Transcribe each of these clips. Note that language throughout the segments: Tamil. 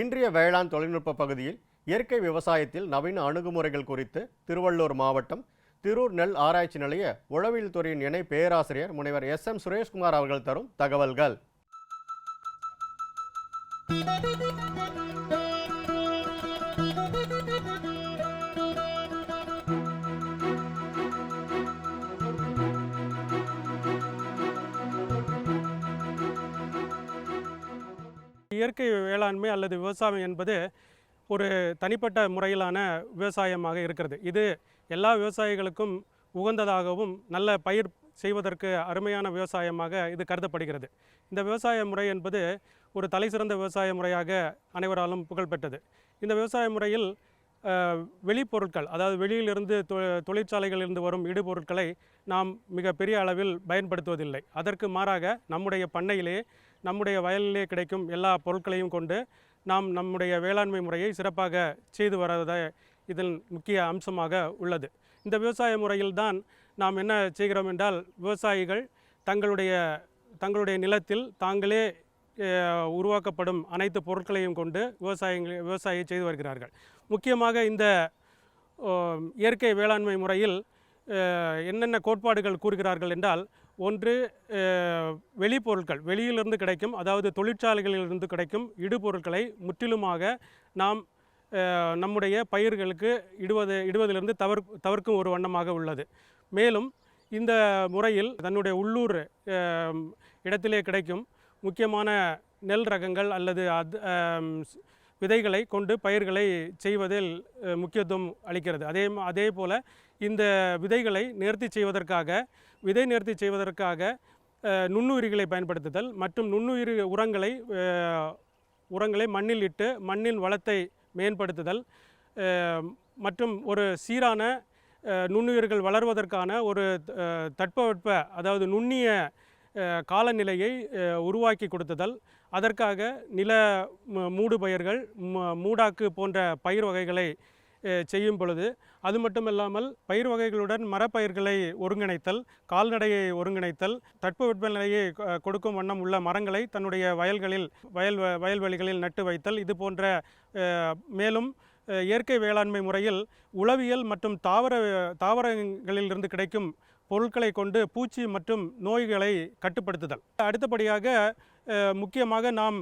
இன்றைய வேளாண் தொழில்நுட்ப பகுதியில் இயற்கை விவசாயத்தில் நவீன அணுகுமுறைகள் குறித்து திருவள்ளூர் மாவட்டம் திரூர் நெல் ஆராய்ச்சி நிலைய உளவியல் துறையின் இணை பேராசிரியர் முனைவர் எஸ் எம் சுரேஷ்குமார் அவர்கள் தரும் தகவல்கள். வேளாண்மை அல்லது விவசாயம் என்பது ஒரு தனிப்பட்ட முறையிலான விவசாயமாக இருக்கிறது. இது எல்லா விவசாயிகளுக்கும் உகந்ததாகவும் நல்ல பயிர் செய்வதற்கு அருமையான விவசாயமாக இது கருதப்படுகிறது. இந்த விவசாய முறை என்பது ஒரு தலைசிறந்த விவசாய முறையாக அனைவராலும் புகழ்பெற்றது இந்த விவசாய முறையில் வெளிப்பொருட்கள் அதாவது வெளியிலிருந்து தொ தொழிற்சாலைகளிலிருந்து வரும் இடுபொருட்களை நாம் மிக பெரிய அளவில் பயன்படுத்துவதில்லை. அதற்கு மாறாக நம்முடைய பண்ணையிலே நம்முடைய வயலிலே கிடைக்கும் எல்லா பொருட்களையும் கொண்டு நாம் நம்முடைய வேளாண்மை முறையை சிறப்பாக செய்து வருவத இதன் முக்கிய அம்சமாக உள்ளது. இந்த விவசாய முறையில்தான் நாம் என்ன செய்கிறோம் என்றால் விவசாயிகள் தங்களுடைய தங்களுடைய நிலத்தில் தாங்களே உருவாக்கப்படும் அனைத்து பொருட்களையும் கொண்டு விவசாயங்கள் விவசாயம் செய்து வருகிறார்கள். முக்கியமாக இந்த இயற்கை வேளாண்மை முறையில் என்னென்ன கோட்பாடுகள் கூறுகிறார்கள் என்றால் ஒன்று வெளிப்பொருட்கள் வெளியிலிருந்து கிடைக்கும் அதாவது தொழிற்சாலைகளிலிருந்து கிடைக்கும் இடுபொருட்களை முற்றிலுமாக நாம் நம்முடைய பயிர்களுக்கு இடுவது இடுவதிலிருந்து தவிர் தவிர்க்கும் ஒரு வண்ணமாக உள்ளது. மேலும் இந்த முறையில் தன்னுடைய உள்ளூர் இடத்திலே கிடைக்கும் முக்கியமான நெல் ரகங்கள் அல்லது அது விதைகளை கொண்டு பயிர்களை செய்வதில் முக்கியத்துவம் அளிக்கிறது. அதே அதே போல் இந்த விதைகளை நேர்த்தி செய்வதற்காக விதை நேர்த்தி செய்வதற்காக நுண்ணுயிரிகளை பயன்படுத்துதல் மற்றும் நுண்ணுயிரி உரங்களை உரங்களை மண்ணில் இட்டு மண்ணின் வளத்தை மேம்படுத்துதல் மற்றும் ஒரு சீரான நுண்ணுயிர்கள் வளர்வதற்கான ஒரு தட்பவெட்ப அதாவது நுண்ணிய காலநிலையை உருவாக்கி கொடுத்துதல். அதற்காக நில மூடு பயிர்கள் மூடாக்கு போன்ற பயிர் வகைகளை செய்யும் பொழுது அது மட்டும் இல்லாமல் பயிர் வகைகளுடன் மரப்பயிர்களை ஒருங்கிணைத்தல் கால்நடையை ஒருங்கிணைத்தல் தட்பவெட்பநிலையை நிலையை கொடுக்கும் வண்ணம் உள்ள மரங்களை தன்னுடைய வயல்களில் வயல் வ- வயல்வெளிகளில் நட்டு வைத்தல். இது போன்ற மேலும் இயற்கை வேளாண்மை முறையில் உளவியல் மற்றும் தாவர தாவரங்களிலிருந்து கிடைக்கும் பொருட்களை கொண்டு பூச்சி மற்றும் நோய்களை கட்டுப்படுத்துதல். அடுத்தபடியாக முக்கியமாக நாம்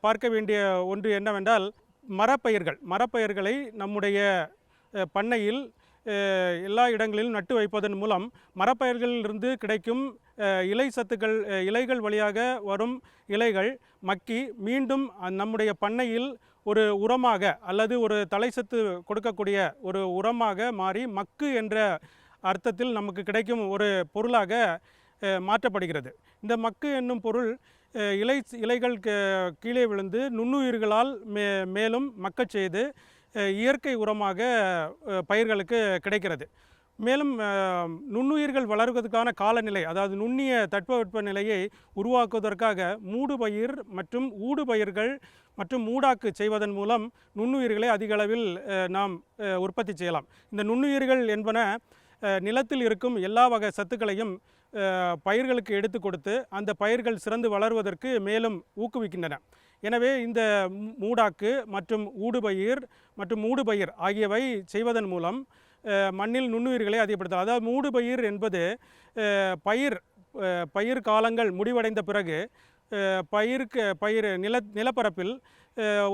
பார்க்க வேண்டிய ஒன்று என்னவென்றால் மரப்பயிர்கள் மரப்பயிர்களை நம்முடைய பண்ணையில் எல்லா இடங்களிலும் நட்டு வைப்பதன் மூலம் மரப்பயிர்களிலிருந்து கிடைக்கும் இலை சத்துக்கள் இலைகள் வழியாக வரும் இலைகள் மக்கி மீண்டும் நம்முடைய பண்ணையில் ஒரு உரமாக அல்லது ஒரு தலைசத்து கொடுக்கக்கூடிய ஒரு உரமாக மாறி மக்கு என்ற அர்த்தத்தில் நமக்கு கிடைக்கும் ஒரு பொருளாக மாற்றப்படுகிறது. இந்த மக்கு என்னும் பொருள் இலை இலைகள் கீழே விழுந்து நுண்ணுயிர்களால் மே மேலும் மக்கச் செய்து இயற்கை உரமாக பயிர்களுக்கு கிடைக்கிறது. மேலும் நுண்ணுயிர்கள் வளர்வதற்கான காலநிலை அதாவது நுண்ணிய தட்பவெட்ப நிலையை உருவாக்குவதற்காக மூடுபயிர் மற்றும் ஊடுபயிர்கள் மற்றும் மூடாக்கு செய்வதன் மூலம் நுண்ணுயிர்களை அதிக அளவில் நாம் உற்பத்தி செய்யலாம். இந்த நுண்ணுயிர்கள் என்பன நிலத்தில் இருக்கும் எல்லா வகை சத்துக்களையும் பயிர்களுக்கு எடுத்து கொடுத்து அந்த பயிர்கள் சிறந்து வளர்வதற்கு மேலும் ஊக்குவிக்கின்றன. எனவே இந்த மூடாக்கு மற்றும் ஊடுபயிர் மற்றும் மூடுபயிர் ஆகியவை செய்வதன் மூலம் மண்ணில் நுண்ணுயிர்களை அதிகப்படுத்தலாம். அதாவது மூடுபயிர் என்பது பயிர் பயிர் காலங்கள் முடிவடைந்த பிறகு பயிருக்கு பயிர் நில நிலப்பரப்பில்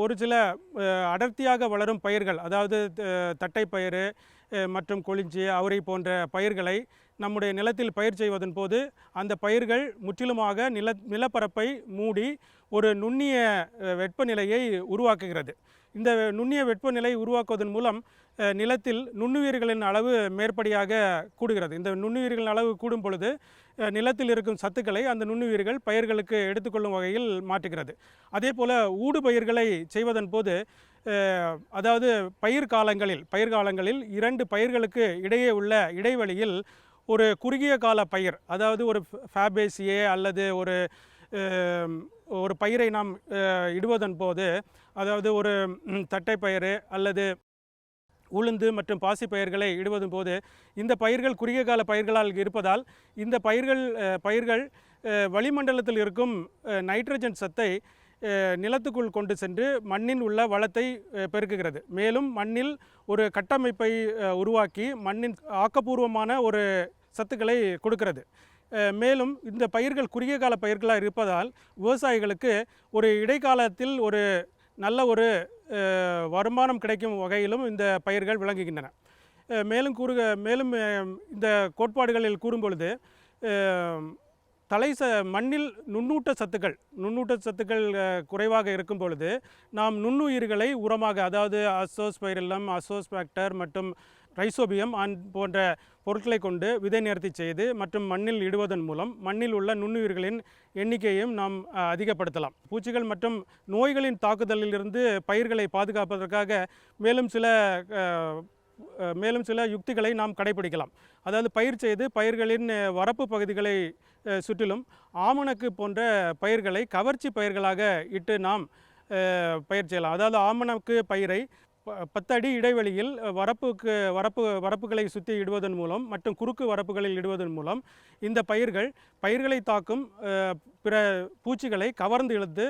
ஒரு சில அடர்த்தியாக வளரும் பயிர்கள் அதாவது தட்டைப்பயிறு மற்றும் கொளிஞ்சி அவரை போன்ற பயிர்களை நம்முடைய நிலத்தில் பயிர் செய்வதன் போது அந்த பயிர்கள் முற்றிலுமாக நில நிலப்பரப்பை மூடி ஒரு நுண்ணிய வெப்பநிலையை உருவாக்குகிறது. இந்த நுண்ணிய வெப்பநிலை உருவாக்குவதன் மூலம் நிலத்தில் நுண்ணுயிர்களின் அளவு மேற்படியாக கூடுகிறது. இந்த நுண்ணுயிர்களின் அளவு கூடும் பொழுது நிலத்தில் இருக்கும் சத்துக்களை அந்த நுண்ணுயிர்கள் பயிர்களுக்கு எடுத்துக்கொள்ளும் வகையில் மாற்றுகிறது. அதே போல் ஊடுபயிர்களை செய்வதன் போது அதாவது பயிர் காலங்களில் பயிர் காலங்களில் இரண்டு பயிர்களுக்கு இடையே உள்ள இடைவெளியில் ஒரு குறுகிய கால பயிர் அதாவது ஒரு ஃபேபேசியே அல்லது ஒரு ஒரு பயிரை நாம் இடுவதன் போது அதாவது ஒரு தட்டை தட்டைப்பயிறு அல்லது உளுந்து மற்றும் பாசி பயிர்களை இடுவதும் போது இந்த பயிர்கள் குறுகிய கால பயிர்களால் இருப்பதால் இந்த பயிர்கள் பயிர்கள் வளிமண்டலத்தில் இருக்கும் நைட்ரஜன் சத்தை நிலத்துக்குள் கொண்டு சென்று மண்ணின் உள்ள வளத்தை பெருக்குகிறது. மேலும் மண்ணில் ஒரு கட்டமைப்பை உருவாக்கி மண்ணின் ஆக்கப்பூர்வமான ஒரு சத்துக்களை கொடுக்கிறது. மேலும் இந்த பயிர்கள் குறுகிய கால பயிர்களாக இருப்பதால் விவசாயிகளுக்கு ஒரு இடைக்காலத்தில் ஒரு நல்ல ஒரு வருமானம் கிடைக்கும் வகையிலும் இந்த பயிர்கள் விளங்குகின்றன. மேலும் கூறுக மேலும் இந்த கோட்பாடுகளில் கூறும்பொழுது தலை ச மண்ணில் நுண்ணூட்ட சத்துக்கள் நுண்ணூட்ட சத்துக்கள் குறைவாக இருக்கும் பொழுது நாம் நுண்ணுயிர்களை உரமாக அதாவது அசோஸ்பைரல்லம் அசோஸ்பேக்டர் மற்றும் ரைசோபியம் போன்ற பொருட்களை கொண்டு விதை நேர்த்தி செய்து மற்றும் மண்ணில் இடுவதன் மூலம் மண்ணில் உள்ள நுண்ணுயிர்களின் எண்ணிக்கையும் நாம் அதிகப்படுத்தலாம். பூச்சிகள் மற்றும் நோய்களின் தாக்குதலிலிருந்து பயிர்களை பாதுகாப்பதற்காக மேலும் சில மேலும் சில யுக்திகளை நாம் கடைபிடிக்கலாம் அதாவது பயிர் செய்து பயிர்களின் வரப்பு பகுதிகளை சுற்றிலும் ஆமணக்கு போன்ற பயிர்களை கவர்ச்சி பயிர்களாக இட்டு நாம் பயிர் செய்யலாம். அதாவது ஆமணக்கு பயிரை ப- பத்தடி இடைவெளியில் வரப்புக்கு வரப்பு வரப்புகளை சுற்றி இடுவதன் மூலம் மற்றும் குறுக்கு வரப்புகளில் இடுவதன் மூலம் இந்த பயிர்கள் பயிர்களை தாக்கும் பிற பூச்சிகளை கவர்ந்து இழுத்து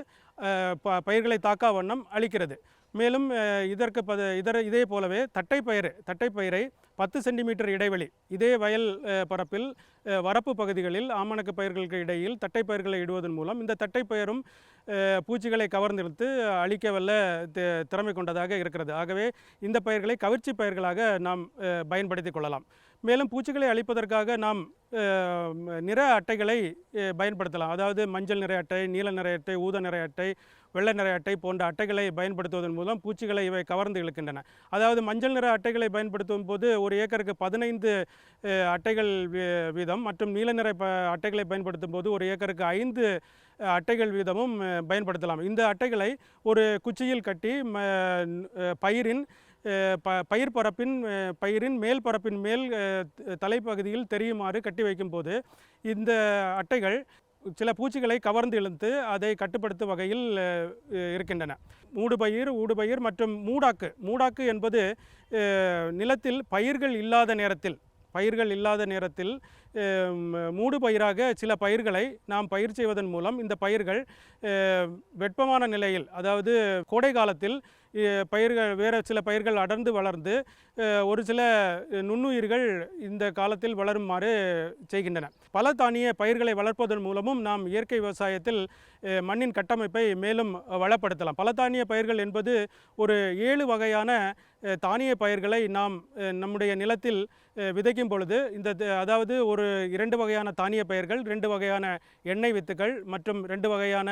ப பயிர்களை தாக்கா வண்ணம் அளிக்கிறது மேலும் இதற்கு பத இதர இதே போலவே தட்டைப்பயிறு தட்டைப்பயிரை பத்து சென்டிமீட்டர் இடைவெளி. இதே வயல் பரப்பில் வரப்பு பகுதிகளில் ஆமணக்கு பயிர்களுக்கு இடையில் தட்டைப்பயிர்களை இடுவதன் மூலம் இந்த தட்டைப்பயிரும் பூச்சிகளை கவர்ந்தெடுத்து அழிக்க வல்ல திறமை கொண்டதாக இருக்கிறது. ஆகவே இந்த பயிர்களை கவர்ச்சி பயிர்களாக நாம் பயன்படுத்தி பயன்படுத்திக் கொள்ளலாம். மேலும் பூச்சிகளை அழிப்பதற்காக நாம் நிற அட்டைகளை பயன்படுத்தலாம். அதாவது மஞ்சள் நிற அட்டை நீல நிற அட்டை ஊத நிற அட்டை வெள்ளை நிற அட்டை போன்ற அட்டைகளை பயன்படுத்துவதன் மூலம் பூச்சிகளை இவை கவர்ந்து இழுக்கின்றன. அதாவது மஞ்சள் நிற அட்டைகளை பயன்படுத்தும் போது ஒரு ஏக்கருக்கு பதினைந்து அட்டைகள் வீ- வீதம் மற்றும் நீல நிற அட்டைகளை பயன்படுத்தும் போது ஒரு ஏக்கருக்கு ஐந்து அட்டைகள் வீதமும் பயன்படுத்தலாம். இந்த அட்டைகளை ஒரு குச்சியில் கட்டி பயிரின் ப பயிர் பரப்பின் பயிரின் மேல் பரப்பின் மேல் தலைப்பகுதியில் தெரியுமாறு கட்டி வைக்கும்போது இந்த அட்டைகள் சில பூச்சிகளை கவர்ந்து இழுத்து அதை கட்டுப்படுத்தும் வகையில் இருக்கின்றன. மூடுபயிர் ஊடுபயிர் மற்றும் மூடாக்கு. மூடாக்கு என்பது நிலத்தில் பயிர்கள் இல்லாத நேரத்தில் பயிர்கள் இல்லாத நேரத்தில் மூடு பயிராக சில பயிர்களை நாம் பயிர் செய்வதன் மூலம் இந்த பயிர்கள் வெப்பமான நிலையில் அதாவது கோடை காலத்தில் பயிர்கள் வேறு சில பயிர்கள் அடர்ந்து வளர்ந்து ஒரு சில நுண்ணுயிர்கள் இந்த காலத்தில் வளருமாறு செய்கின்றன. பல தானிய பயிர்களை வளர்ப்பதன் மூலமும் நாம் இயற்கை விவசாயத்தில் மண்ணின் கட்டமைப்பை மேலும் வளப்படுத்தலாம். பல தானிய பயிர்கள் என்பது ஒரு ஏழு வகையான தானிய பயிர்களை நாம் நம்முடைய நிலத்தில் விதைக்கும் பொழுது இந்த த- அதாவது ஒரு ஒரு இரண்டு வகையான தானிய பயிர்கள் ரெண்டு வகையான எண்ணெய் வித்துக்கள் மற்றும் ரெண்டு வகையான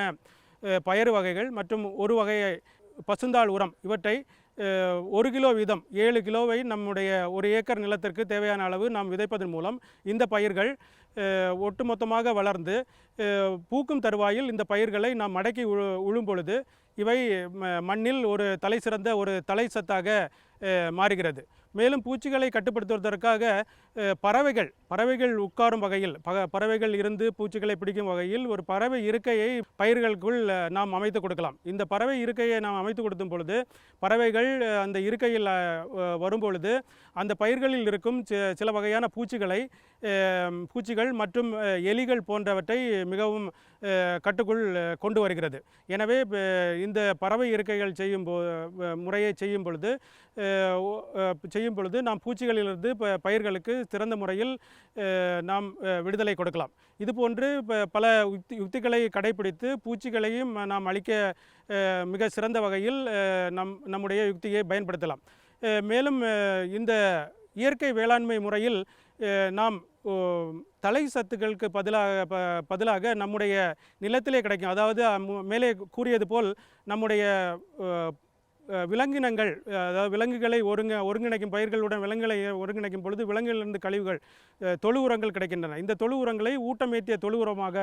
பயறு வகைகள் மற்றும் ஒரு வகை பசுந்தாள் உரம். இவற்றை ஒரு கிலோ வீதம் ஏழு கிலோவை நம்முடைய ஒரு ஏக்கர் நிலத்திற்கு தேவையான அளவு நாம் விதைப்பதன் மூலம் இந்த பயிர்கள் ஒட்டுமொத்தமாக வளர்ந்து பூக்கும் தருவாயில் இந்த பயிர்களை நாம் மடக்கி உழும் பொழுது இவை மண்ணில் ஒரு தலை சிறந்த ஒரு தலை சத்தாக மாறுகிறது. மேலும் பூச்சிகளை கட்டுப்படுத்துவதற்காக பறவைகள் பறவைகள் உட்காரும் வகையில் பக பறவைகள் இருந்து பூச்சிகளை பிடிக்கும் வகையில் ஒரு பறவை இருக்கையை பயிர்களுக்குள் நாம் அமைத்து கொடுக்கலாம். இந்த பறவை இருக்கையை நாம் அமைத்து கொடுத்தும் பொழுது பறவைகள் அந்த இருக்கையில் வரும் பொழுது அந்த பயிர்களில் இருக்கும் சில வகையான பூச்சிகளை பூச்சிகள் மற்றும் எலிகள் போன்றவற்றை மிகவும் கட்டுக்குள் கொண்டு வருகிறது. எனவே இந்த பறவை இருக்கைகள் செய்யும் போ முறையை செய்யும் பொழுது செய்யும் பொழுது நாம் பூச்சிகளிலிருந்து பயிர்களுக்கு சிறந்த முறையில் நாம் விடுதலை கொடுக்கலாம். இதுபோன்று ப- பல யுக்தி யுக்திகளை கடைபிடித்து பூச்சிகளையும் நாம் அழிக்க மிக சிறந்த வகையில் நம் நம்முடைய யுக்தியை பயன்படுத்தலாம். மேலும் இந்த இயற்கை வேளாண்மை முறையில் நாம் தலை சத்துக்களுக்கு பதிலாக ப பதிலாக நம்முடைய நிலத்திலே கிடைக்கும். அதாவது மேலே கூறியது போல் நம்முடைய விலங்கினங்கள் அதாவது விலங்குகளை ஒருங்க ஒருங்கிணைக்கும் பயிர்களுடன் விலங்குகளை ஒருங்கிணைக்கும் பொழுது விலங்குகளிலிருந்து கழிவுகள் தொழு உரங்கள் கிடைக்கின்றன. இந்த தொழு உரங்களை ஊட்டமேற்றிய தொழு உரமாக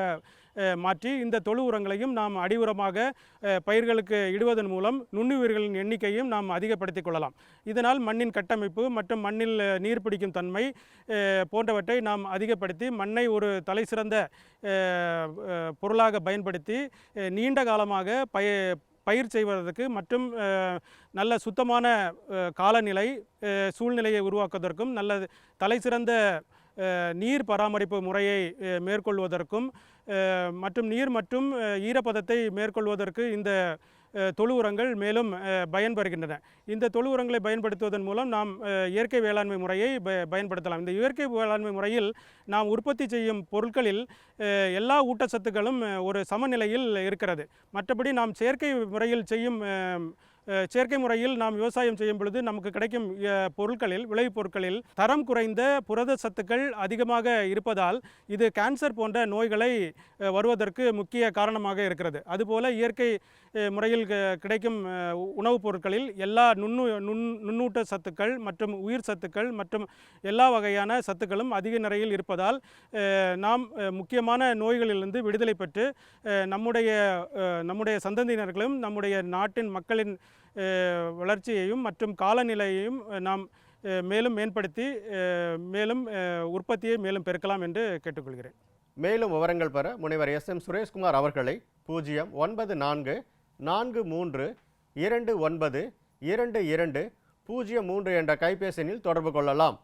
மாற்றி இந்த தொழு உரங்களையும் நாம் அடி உரமாக பயிர்களுக்கு இடுவதன் மூலம் நுண்ணுயிர்களின் எண்ணிக்கையும் நாம் அதிகப்படுத்திக் கொள்ளலாம். இதனால் மண்ணின் கட்டமைப்பு மற்றும் மண்ணில் நீர் பிடிக்கும் தன்மை போன்றவற்றை நாம் அதிகப்படுத்தி மண்ணை ஒரு தலை சிறந்த பொருளாக பயன்படுத்தி நீண்ட காலமாக பய பயிர் செய்வதற்கு மற்றும் நல்ல சுத்தமான காலநிலை சூழ்நிலையை உருவாக்குவதற்கும் நல்ல தலைசிறந்த நீர் பராமரிப்பு முறையை மேற்கொள்வதற்கும் மற்றும் நீர் மற்றும் ஈரப்பதத்தை மேற்கொள்வதற்கு இந்த தொழு உரங்கள் மேலும் பயன்பெறுகின்றன இந்த தொழு உரங்களை பயன்படுத்துவதன் மூலம் நாம் இயற்கை வேளாண்மை முறையை ப- பயன்படுத்தலாம். இந்த இயற்கை வேளாண்மை முறையில் நாம் உற்பத்தி செய்யும் பொருட்களில் எல்லா ஊட்டச்சத்துக்களும் ஒரு சமநிலையில் இருக்கிறது. மற்றபடி நாம் செயற்கை முறையில் செய்யும் செயற்கை முறையில் நாம் விவசாயம் செய்யும் பொழுது நமக்கு கிடைக்கும் பொருட்களில் விளைவுப் பொருட்களில் தரம் குறைந்த புரத சத்துக்கள் அதிகமாக இருப்பதால் இது கேன்சர் போன்ற நோய்களை வருவதற்கு முக்கிய காரணமாக இருக்கிறது. அதுபோல இயற்கை முறையில் க- கிடைக்கும் உணவுப் பொருட்களில் எல்லா நுண்ணு நுண் நுண்ணூட்ட சத்துக்கள் மற்றும் உயிர் சத்துக்கள் மற்றும் எல்லா வகையான சத்துக்களும் அதிக நிறையில் இருப்பதால் நாம் முக்கியமான நோய்களிலிருந்து விடுதலை பெற்று நம்முடைய நம்முடைய சந்ததியினர்களும் நம்முடைய நாட்டின் மக்களின் வளர்ச்சியையும் மற்றும் காலநிலையையும் நாம் மேலும் மேம்படுத்தி மேலும் உற்பத்தியை மேலும் பெருக்கலாம் என்று கேட்டுக்கொள்கிறேன். மேலும் விவரங்கள் பெற முனைவர் எஸ் எம் சுரேஷ்குமார் அவர்களை பூஜ்ஜியம் ஒன்பது நான்கு நான்கு மூன்று இரண்டு ஒன்பது இரண்டு இரண்டு பூஜ்ஜியம் மூன்று என்ற கைபேசி எண்ணில் தொடர்பு கொள்ளலாம்.